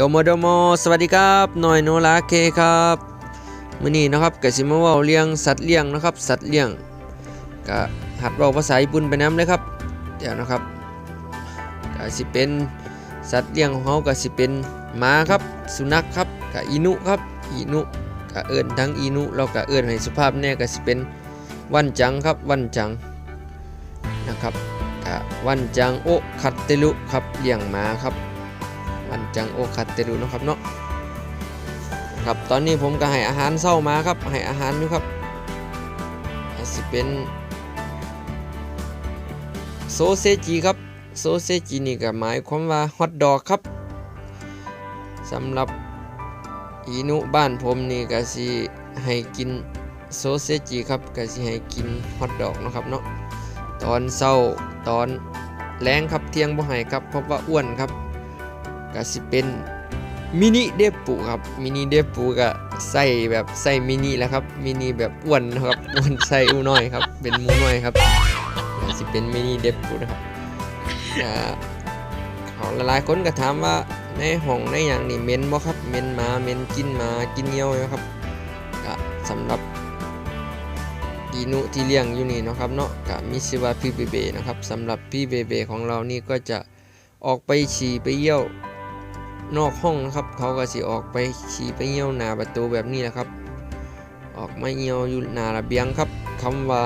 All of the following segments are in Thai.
โดโมโดโมสวัสดีครับหน่อยโนราเคครับมื้อนี้นะครับกสิมาว้าเรื่องสัตว์เลี้ยงนะครับ สัตว์เลี้ยงก็หัดเว้าภาษาญี่ปุ่นไปน้ำเลยครับ เดี๋ยวนะครับก็สิเป็นสัตว์เลี้ยงของเฮาก็สิเป็นหมาครับ สุนัขครับก็อินุครับอินุก็เอิ้นทั้งอินุแล้วก็เอิ้นให้สุภาพแน่ก็สิเป็นวันจังครับวันจังนะครับก็วันจังโอคัตเตลุครับเลี้ยงหมาครับ วันจังโอคัตเตรุนะครับเนาะครับตอนนี้ผมก็ให้อาหารเศร้ามาครับให้อาหารอยู่ครับอาจสิเป็นโซเซจิครับโซเซจินี่ก็หมายความว่าฮอทดอกครับสำหรับอีนุบ้านผมนี่ก็สิให้กินโซเซจิครับก็สิให้กินฮอทดอกนะครับเนาะตอนเศร้าตอนแรงครับเที่ยงบ่ให้ครับเพราะว่าอ้วนครับ ก็สิเป็นมินิเดปูครับมินิเดปูก็ใส่แบบใส่มินิแล้วครับมินิแบบอ้วนนะครับอ้วนใส่อูน้อยครับ เป็นมูน้อยครับก็สิเป็นมินิเดปูนะครับก็เขาหลายๆคนก็ถามว่าในห้องในอย่างนี่เหม็นบ่ครับเหม็นมาเหม็นกินมากินเหี่ยวนะครับก็สำหรับอีนุที่เลี้ยงอยู่นี่นะครับเนาะก็มีชื่อว่าพี่เบเบนะครับสำหรับพี่เบเบของเรานี่ก็จะออกไปฉี่ไปเยี่ยว นอกห้องนะครับ เขาก็สิออกไปฉี่ไปเยี่ยวหน้าประตูแบบนี้แหละครับ ออกมาเยี่ยวอยู่หน้าระเบียงครับคำว่า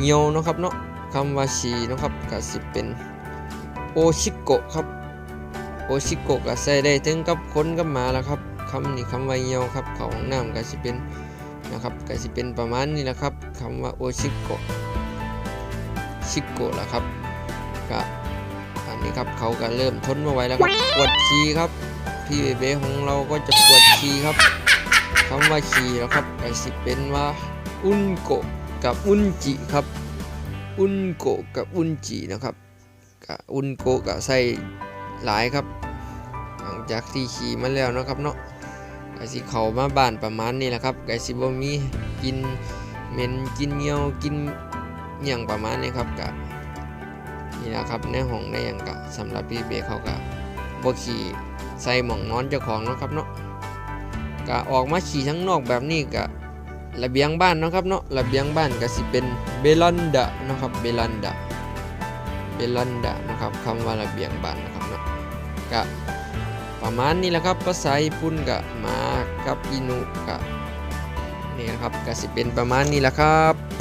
เยี่ยวนะครับเนาะคำว่าฉี่นะครับก็สิเป็นโอชิโกะครับโอชิโกะก็ใส่ได้ถึงกับคนกับหมาแล้วครับคำนี้คำว่าเยี่ยวครับ เขาห้องน้ำก็สิเป็นนะครับก็สิเป็นประมาณนี้แหละครับคำว่าโอชิโกะชิโกะละครับก็ นี้ครับเขาก็เริ่มทนไม่ไหวแล้วครับปวดฉี่ครับ พี่เบเบของเราก็จะปวดฉี่ครับคำว่าฉี่แล้วครับก็สิเป็นว่าอุนโกกับอุนจิครับ อุนโกกับอุนจินะครับกับอุนโกกับใส่หลายครับ หลังจากที่ขี่มาแล้วนะครับเนาะก็สิเขามาบ้านประมาณนี้แหละครับก็สิบ่มีกินเหม็นกินเหี่ยวกินอย่างประมาณนี้ครับกับ นี่นะครับในห้องในหยังกะสำหรับพี่เบเขาก็บ่ขี่ใส่หม่องนอนเจ้าของเนาะครับเนาะก็ออกมาขี่ทั้งนอกแบบนี้ก็ระเบียงบ้านเนาะครับเนาะระเบียงบ้านก็สิเป็นเบลันดานะครับเบลันดาเบลันดานะครับคำว่าระเบียงบ้านนะครับเนาะก็ประมาณนี้แหละครับภาษาญี่ปุ่นก็มากับอินุก็นี่นะครับก็สิเป็นประมาณนี้แหละครับ